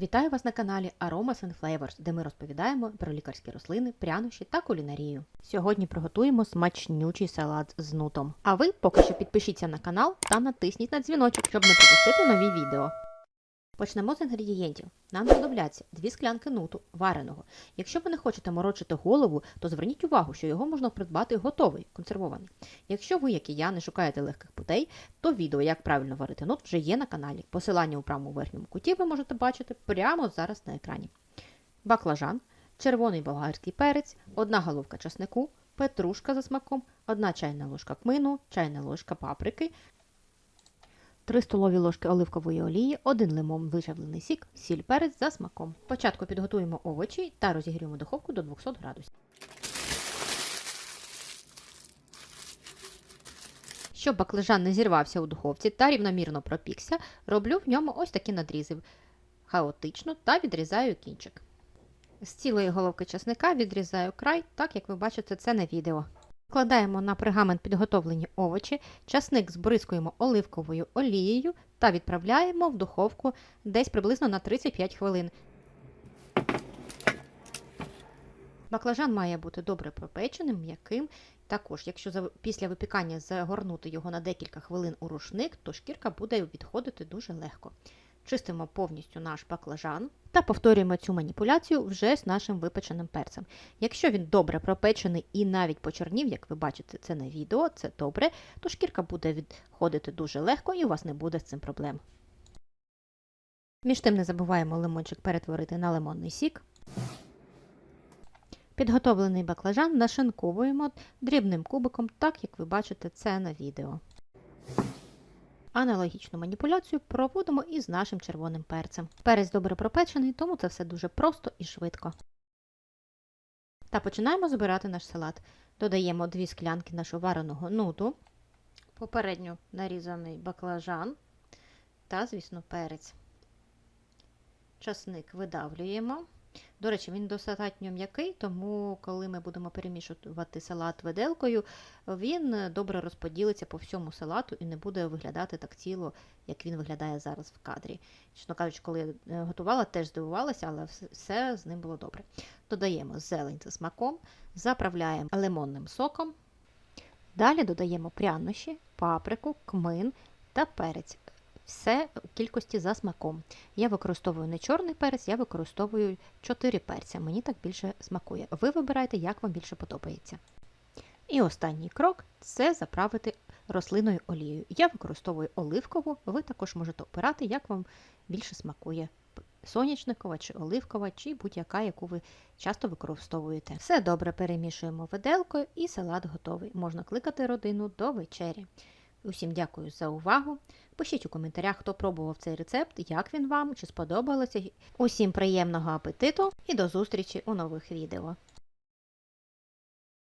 Вітаю вас на каналі Aromas and Flavors, де ми розповідаємо про лікарські рослини, прянощі та кулінарію. Сьогодні приготуємо смачнючий салат з нутом. А ви поки що підпишіться на канал та натисніть на дзвіночок, щоб не пропустити нові відео. Почнемо з інгредієнтів. Нам знадобляться 2 склянки нуту вареного. Якщо ви не хочете морочити голову, то зверніть увагу, що його можна придбати готовий, консервований. Якщо ви, як і я, не шукаєте легких путей, то відео, як правильно варити нут, вже є на каналі. Посилання у правому верхньому куті ви можете бачити прямо зараз на екрані. Баклажан, червоний болгарський перець, одна головка часнику, петрушка за смаком, одна чайна ложка кмину, чайна ложка паприки, 3 столові ложки оливкової олії, 1 лимон вичавлений сік, сіль перець за смаком. Спочатку підготуємо овочі та розігріємо духовку до 200 градусів. Щоб баклажан не зірвався у духовці та рівномірно пропікся, роблю в ньому ось такі надрізи хаотично та відрізаю кінчик. З цілої головки часника відрізаю край, так як ви бачите це на відео. Вкладаємо на пергамент підготовлені овочі, часник збризкуємо оливковою олією та відправляємо в духовку десь приблизно на 35 хвилин. Баклажан має бути добре пропеченим, м'яким. Також, якщо після випікання загорнути його на декілька хвилин у рушник, то шкірка буде відходити дуже легко. Чистимо повністю наш баклажан та повторюємо цю маніпуляцію вже з нашим випеченим перцем. Якщо він добре пропечений і навіть почернів, як ви бачите це на відео, це добре, то шкірка буде відходити дуже легко і у вас не буде з цим проблем. Між тим не забуваємо лимончик перетворити на лимонний сік. Підготовлений баклажан нашинковуємо дрібним кубиком, так як ви бачите це на відео. Аналогічну маніпуляцію проводимо і з нашим червоним перцем. Перець добре пропечений, тому це все дуже просто і швидко. Та починаємо збирати наш салат. Додаємо 2 склянки нашого вареного нуту, попередньо нарізаний баклажан та, звісно, перець. Часник видавлюємо. До речі, він достатньо м'який, тому коли ми будемо перемішувати салат виделкою, він добре розподілиться по всьому салату і не буде виглядати так ціло, як він виглядає зараз в кадрі. Чесно кажучи, коли я готувала, теж здивувалася, але все з ним було добре. Додаємо зелень за смаком, заправляємо лимонним соком. Далі додаємо прянощі, паприку, кмин та перець. Все у кількості за смаком. Я використовую не чорний перець, я використовую 4 перця. Мені так більше смакує. Ви вибирайте, як вам більше подобається. І останній крок це заправити рослинною олією. Я використовую оливкову, ви також можете обирати, як вам більше смакує. Сонячникова чи оливкова, чи будь-яка, яку ви часто використовуєте. Все добре перемішуємо виделкою і салат готовий. Можна кликати родину до вечері. Усім дякую за увагу. Пишіть у коментарях, хто пробував цей рецепт, як він вам, чи сподобалося. Усім приємного апетиту і до зустрічі у нових відео.